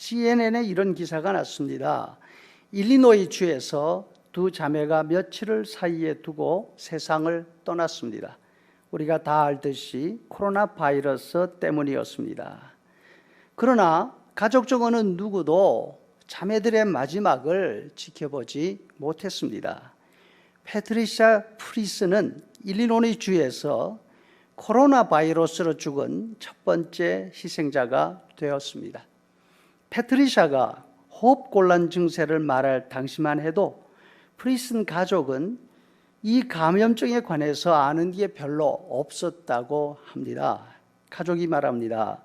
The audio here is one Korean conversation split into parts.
CNN에 이런 기사가 났습니다. 일리노이 주에서 두 자매가 며칠을 사이에 두고 세상을 떠났습니다. 우리가 다 알듯이 코로나 바이러스 때문이었습니다. 그러나 가족 중 어느 누구도 자매들의 마지막을 지켜보지 못했습니다. 패트리샤 프리스는 일리노이 주에서 코로나 바이러스로 죽은 첫 번째 희생자가 되었습니다. 패트리샤가 호흡 곤란 증세를 말할 당시만 해도 프리슨 가족은 이 감염증에 관해서 아는 게 별로 없었다고 합니다. 가족이 말합니다.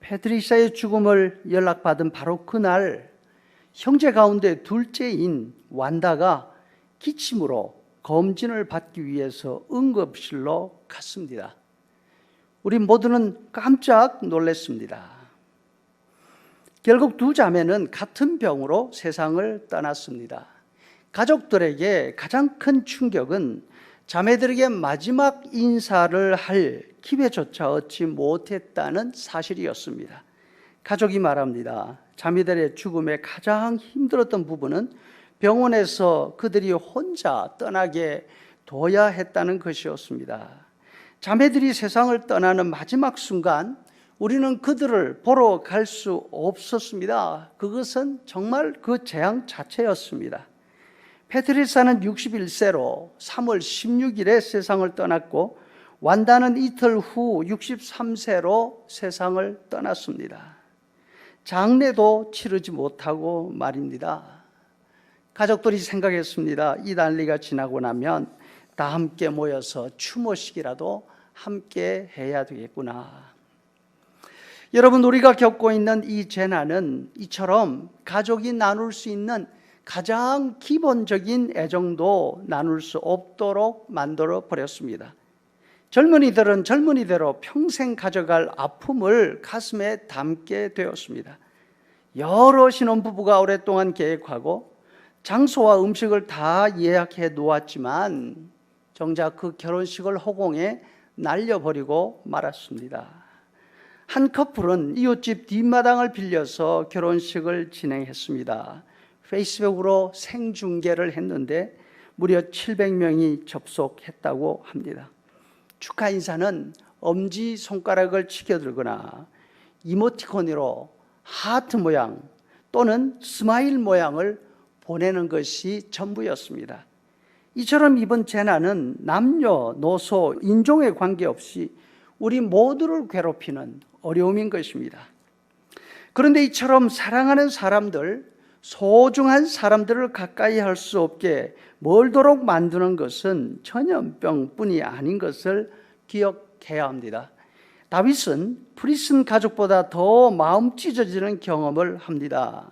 패트리샤의 죽음을 연락받은 바로 그날 형제 가운데 둘째인 완다가 기침으로 검진을 받기 위해서 응급실로 갔습니다. 우리 모두는 깜짝 놀랐습니다. 결국 두 자매는 같은 병으로 세상을 떠났습니다. 가족들에게 가장 큰 충격은 자매들에게 마지막 인사를 할 기회조차 얻지 못했다는 사실이었습니다. 가족이 말합니다. 자매들의 죽음에 가장 힘들었던 부분은 병원에서 그들이 혼자 떠나게 둬야 했다는 것이었습니다. 자매들이 세상을 떠나는 마지막 순간 우리는 그들을 보러 갈 수 없었습니다. 그것은 정말 그 재앙 자체였습니다. 페트리사는 61세로 3월 16일에 세상을 떠났고 완다는 이틀 후 63세로 세상을 떠났습니다. 장례도 치르지 못하고 말입니다. 가족들이 생각했습니다. 이 난리가 지나고 나면 다 함께 모여서 추모식이라도 함께 해야 되겠구나. 여러분, 우리가 겪고 있는 이 재난은 이처럼 가족이 나눌 수 있는 가장 기본적인 애정도 나눌 수 없도록 만들어 버렸습니다. 젊은이들은 젊은이대로 평생 가져갈 아픔을 가슴에 담게 되었습니다. 여러 신혼부부가 오랫동안 계획하고 장소와 음식을 다 예약해 놓았지만 정작 그 결혼식을 허공에 날려버리고 말았습니다. 한 커플은 이웃집 뒷마당을 빌려서 결혼식을 진행했습니다. 페이스북으로 생중계를 했는데 무려 700명이 접속했다고 합니다. 축하 인사는 엄지 손가락을 치켜들거나 이모티콘으로 하트 모양 또는 스마일 모양을 보내는 것이 전부였습니다. 이처럼 이번 재난은 남녀, 노소, 인종에 관계없이 우리 모두를 괴롭히는 어려움인 것입니다. 그런데 이처럼 사랑하는 사람들, 소중한 사람들을 가까이 할 수 없게 멀도록 만드는 것은 전염병뿐이 아닌 것을 기억해야 합니다. 다윗은 프리슨 가족보다 더 마음 찢어지는 경험을 합니다.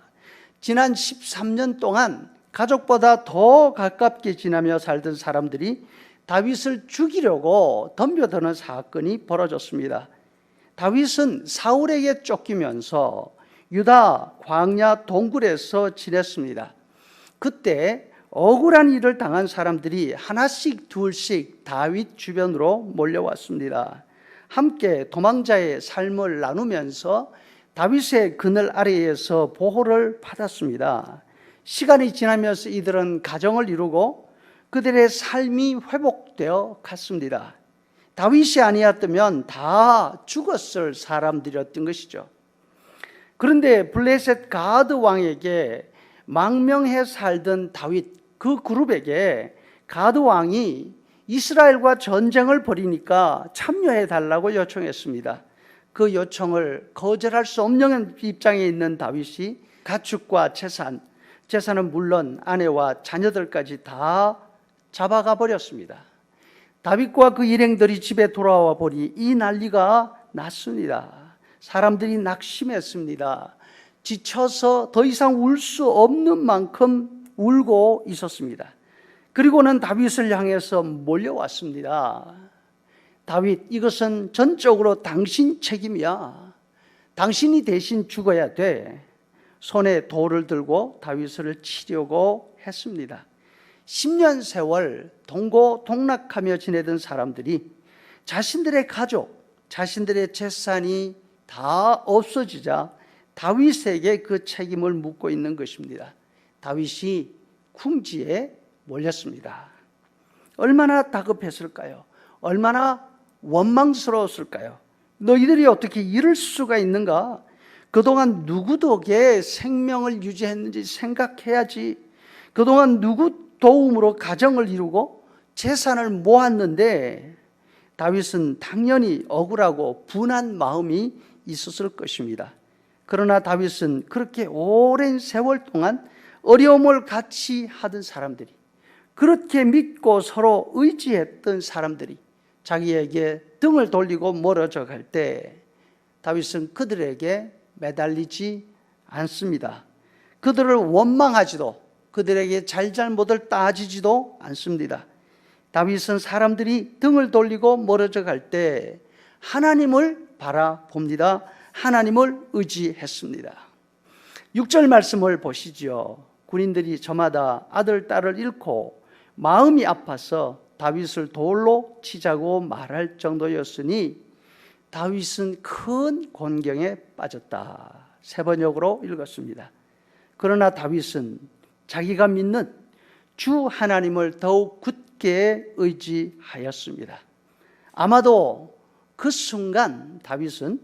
지난 13년 동안 가족보다 더 가깝게 지나며 살던 사람들이 다윗을 죽이려고 덤벼드는 사건이 벌어졌습니다. 다윗은 사울에게 쫓기면서 유다 광야 동굴에서 지냈습니다. 그때 억울한 일을 당한 사람들이 하나씩 둘씩 다윗 주변으로 몰려왔습니다. 함께 도망자의 삶을 나누면서 다윗의 그늘 아래에서 보호를 받았습니다. 시간이 지나면서 이들은 가정을 이루고 그들의 삶이 회복되어 갔습니다. 다윗이 아니었다면 다 죽었을 사람들이었던 것이죠. 그런데 블레셋 가드 왕에게 망명해 살던 다윗 그 그룹에게 가드 왕이 이스라엘과 전쟁을 벌이니까 참여해 달라고 요청했습니다. 그 요청을 거절할 수 없는 입장에 있는 다윗이 가축과 재산, 재산은 물론 아내와 자녀들까지 다 잡아가 버렸습니다. 다윗과 그 일행들이 집에 돌아와 보니 이 난리가 났습니다. 사람들이 낙심했습니다. 지쳐서 더 이상 울 수 없는 만큼 울고 있었습니다. 그리고는 다윗을 향해서 몰려왔습니다. 다윗, 이것은 전적으로 당신 책임이야. 당신이 대신 죽어야 돼. 손에 돌을 들고 다윗을 치려고 했습니다. 10년 세월 동고 동락하며 지내던 사람들이 자신들의 가족, 자신들의 재산이 다 없어지자 다윗에게 그 책임을 묻고 있는 것입니다. 다윗이 궁지에 몰렸습니다. 얼마나 다급했을까요? 얼마나 원망스러웠을까요? 너희들이 어떻게 이럴 수가 있는가? 그동안 누구 덕에 생명을 유지했는지 생각해야지. 그동안 누구 도움으로 가정을 이루고 재산을 모았는데 다윗은 당연히 억울하고 분한 마음이 있었을 것입니다. 그러나 다윗은 그렇게 오랜 세월 동안 어려움을 같이 하던 사람들이 그렇게 믿고 서로 의지했던 사람들이 자기에게 등을 돌리고 멀어져 갈 때 다윗은 그들에게 매달리지 않습니다. 그들을 원망하지도 그들에게 잘잘못을 따지지도 않습니다. 다윗은 사람들이 등을 돌리고 멀어져 갈 때 하나님을 바라봅니다. 하나님을 의지했습니다. 6절 말씀을 보시죠. 군인들이 저마다 아들, 딸을 잃고 마음이 아파서 다윗을 돌로 치자고 말할 정도였으니 다윗은 큰 곤경에 빠졌다. 세 번역으로 읽었습니다. 그러나 다윗은 자기가 믿는 주 하나님을 더욱 굳게 의지하였습니다. 아마도 그 순간 다윗은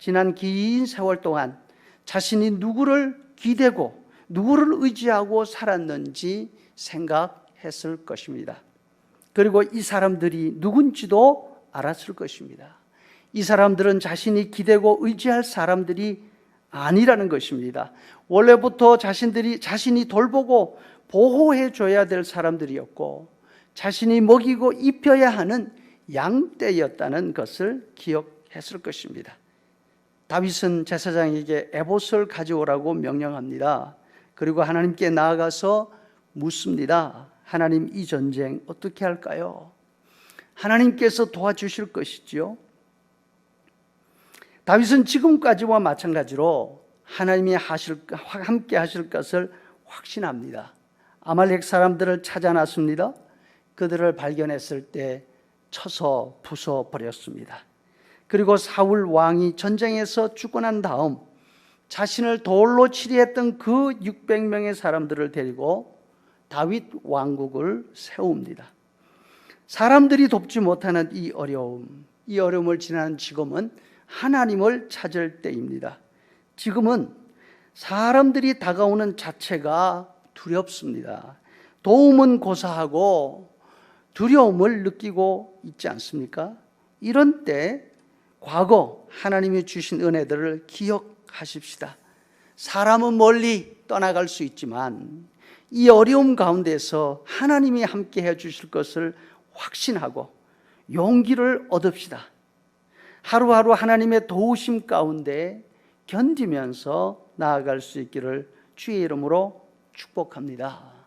지난 긴 세월 동안 자신이 누구를 기대고 누구를 의지하고 살았는지 생각했을 것입니다. 그리고 이 사람들이 누군지도 알았을 것입니다. 이 사람들은 자신이 기대고 의지할 사람들이 아니라는 것입니다. 원래부터 자신들이 자신이 돌보고 보호해 줘야 될 사람들이었고 자신이 먹이고 입혀야 하는 양떼였다는 것을 기억했을 것입니다. 다윗은 제사장에게 에봇을 가져오라고 명령합니다. 그리고 하나님께 나아가서 묻습니다. 하나님 이 전쟁 어떻게 할까요? 하나님께서 도와주실 것이지요. 다윗은 지금까지와 마찬가지로 하나님이 하실 함께 하실 것을 확신합니다. 아말렉 사람들을 찾아 났습니다. 그들을 발견했을 때 쳐서 부숴 버렸습니다. 그리고 사울 왕이 전쟁에서 죽고 난 다음 자신을 돌로 치리했던 그 600명의 사람들을 데리고 다윗 왕국을 세웁니다. 사람들이 돕지 못하는 이 어려움, 이 어려움을 지나는 지금은 하나님을 찾을 때입니다. 지금은 사람들이 다가오는 자체가 두렵습니다. 도움은 고사하고 두려움을 느끼고 있지 않습니까? 이런 때 과거 하나님이 주신 은혜들을 기억하십시다. 사람은 멀리 떠나갈 수 있지만 이 어려움 가운데서 하나님이 함께 해 주실 것을 확신하고 용기를 얻읍시다. 하루하루 하나님의 도우심 가운데 견디면서 나아갈 수 있기를 주의 이름으로 축복합니다.